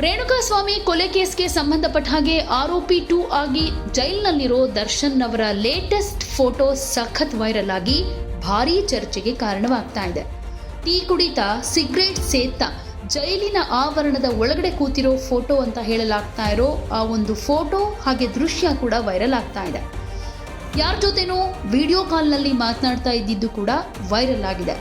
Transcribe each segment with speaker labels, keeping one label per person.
Speaker 1: ರೇಣುಕಾಸ್ವಾಮಿ ಕೊಲೆ ಕೇಸ್ಗೆ ಸಂಬಂಧಪಟ್ಟ ಹಾಗೆ ಆರೋಪಿ ಟೂ ಆಗಿ ಜೈಲ್ನಲ್ಲಿರೋ ದರ್ಶನ್ ಅವರ ಲೇಟೆಸ್ಟ್ ಫೋಟೋ ಸಖತ್ ವೈರಲ್ ಆಗಿ ಭಾರೀ ಚರ್ಚೆಗೆ ಕಾರಣವಾಗ್ತಾ ಇದೆ. ಟೀ ಕುಡಿತಾ, ಸಿಗರೇಟ್ ಸೇತಾ, ಜೈಲಿನ ಆವರಣದ ಒಳಗಡೆ ಕೂತಿರೋ ಫೋಟೋ ಅಂತ ಹೇಳಲಾಗ್ತಾ ಇರೋ ಆ ಒಂದು ಫೋಟೋ ಹಾಗೆ ದೃಶ್ಯ ಕೂಡ ವೈರಲ್ ಆಗ್ತಾ ಇದೆ. ಯಾರ ಜೊತೆನೂ ವಿಡಿಯೋ ಕಾಲ್ನಲ್ಲಿ ಮಾತನಾಡ್ತಾ ಇದ್ದಿದ್ದು ಕೂಡ ವೈರಲ್ ಆಗಿದೆ.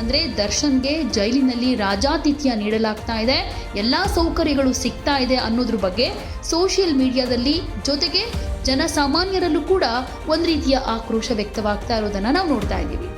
Speaker 1: ಅಂದ್ರೆ ದರ್ಶನ್ಗೆ ಜೈಲಿನಲ್ಲಿ ರಾಜಾತಿಥ್ಯ ನೀಡಲಾಗ್ತಾ ಇದೆ. ಎಲ್ಲ ಸೌಕರ್ಯಗಳು ಸಿಗ್ತಾ ಇದೆ ಅನ್ನೋದ್ರ ಬಗ್ಗೆ ಸೋಷಿಯಲ್ ಮೀಡಿಯಾದಲ್ಲಿ ಜೊತೆಗೆ ಜನಸಾಮಾನ್ಯರಲ್ಲೂ ಕೂಡ ಒಂದು ರೀತಿಯ ಆಕ್ರೋಶ ವ್ಯಕ್ತವಾಗ್ತಾ ಇರೋದನ್ನ ನಾವು ನೋಡ್ತಾ ಇದ್ದೀವಿ.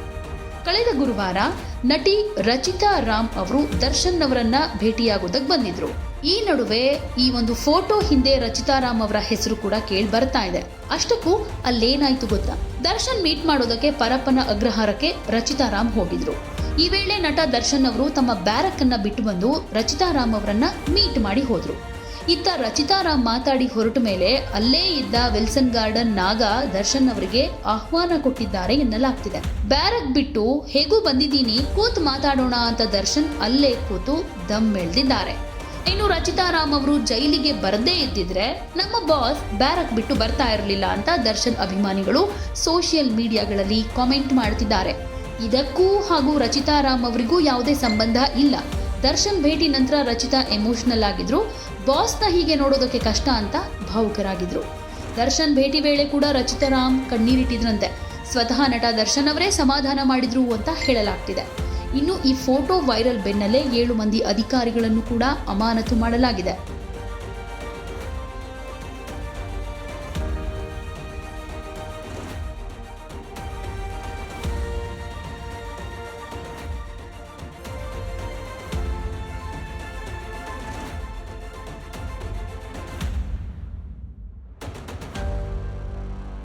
Speaker 1: ಕಳೆದ ಗುರುವಾರ ನಟಿ ರಚಿತಾ ರಾಮ್ ಅವರು ದರ್ಶನ್ ಅವರನ್ನ ಭೇಟಿಯಾಗೋದಕ್ಕೆ ಬಂದಿದ್ರು. ಈ ನಡುವೆ ಈ ಒಂದು ಫೋಟೋ ಹಿಂದೆ ರಚಿತಾ ರಾಮ್ ಅವರ ಹೆಸರು ಕೂಡ ಕೇಳಿ ಬರ್ತಾ ಇದೆ. ಅಷ್ಟಕ್ಕೂ ಅಲ್ಲೇನಾಯ್ತು ಗೊತ್ತಾ? ದರ್ಶನ್ ಮೀಟ್ ಮಾಡೋದಕ್ಕೆ ಪರಪ್ಪನ ಅಗ್ರಹಾರಕ್ಕೆ ರಚಿತಾ ರಾಮ್ ಹೋಗಿದ್ರು. ಈ ವೇಳೆ ನಟ ದರ್ಶನ್ ಅವರು ತಮ್ಮ ಬ್ಯಾರಕ್ ಅನ್ನ ಬಿಟ್ಟು ಬಂದು ರಚಿತಾ ರಾಮ್ ಅವರನ್ನ ಮೀಟ್ ಮಾಡಿ ಹೋದ್ರು. ಇತ್ತ ರಚಿತಾ ರಾಮ್ ಮಾತಾಡಿ ಹೊರಟ ಮೇಲೆ ಅಲ್ಲೇ ಇದ್ದ ವಿಲ್ಸನ್ ಗಾರ್ಡನ್ ನಾಗ ದರ್ಶನ್ ಅವರಿಗೆ ಆಹ್ವಾನ ಕೊಟ್ಟಿದ್ದಾರೆ ಎನ್ನಲಾಗ್ತಿದೆ. ಬ್ಯಾರಕ್ ಬಿಟ್ಟು, ಹೇಗೂ ಬಂದಿದ್ದೀನಿ, ಕೂತು ಮಾತಾಡೋಣ ಅಂತ ದರ್ಶನ್ ಅಲ್ಲೇ ಕೂತು ದಮ್ ಎಳ್ದಿದ್ದಾರೆ ಇನ್ನು ರಚಿತಾ ರಾಮ್ ಅವರು ಜೈಲಿಗೆ ಬರದೇ ಇದ್ದಿದ್ರೆ ನಮ್ಮ ಬಾಸ್ ಬ್ಯಾರಕ್ ಬಿಟ್ಟು ಬರ್ತಾ ಇರಲಿಲ್ಲ ಅಂತ ದರ್ಶನ್ ಅಭಿಮಾನಿಗಳು ಸೋಷಿಯಲ್ ಮೀಡಿಯಾಗಳಲ್ಲಿ ಕಾಮೆಂಟ್ ಮಾಡ್ತಿದ್ದಾರೆ. ಇದಕ್ಕೂ ಹಾಗೂ ರಚಿತಾ ರಾಮ್ ಅವರಿಗೂ ಯಾವುದೇ ಸಂಬಂಧ ಇಲ್ಲ. ದರ್ಶನ್ ಭೇಟಿ ನಂತರ ರಚಿತಾ ಎಮೋಷನಲ್ ಆಗಿದ್ರು. ಬಾಸ್ನ ಹೀಗೆ ನೋಡೋದಕ್ಕೆ ಕಷ್ಟ ಅಂತ ಭಾವುಕರಾಗಿದ್ರು. ದರ್ಶನ್ ಭೇಟಿ ವೇಳೆ ಕೂಡ ರಚಿತಾ ರಾಮ್ ಕಣ್ಣೀರಿಟ್ಟಿದ್ರಂತೆ. ಸ್ವತಃ ನಟ ದರ್ಶನ್ ಅವರೇ ಸಮಾಧಾನ ಮಾಡಿದ್ರು ಅಂತ ಹೇಳಲಾಗ್ತಿದೆ. ಇನ್ನು ಈ ಫೋಟೋ ವೈರಲ್ ಬೆನ್ನಲ್ಲೇ ಏಳು ಮಂದಿ ಅಧಿಕಾರಿಗಳನ್ನು ಕೂಡ ಅಮಾನತು ಮಾಡಲಾಗಿದೆ.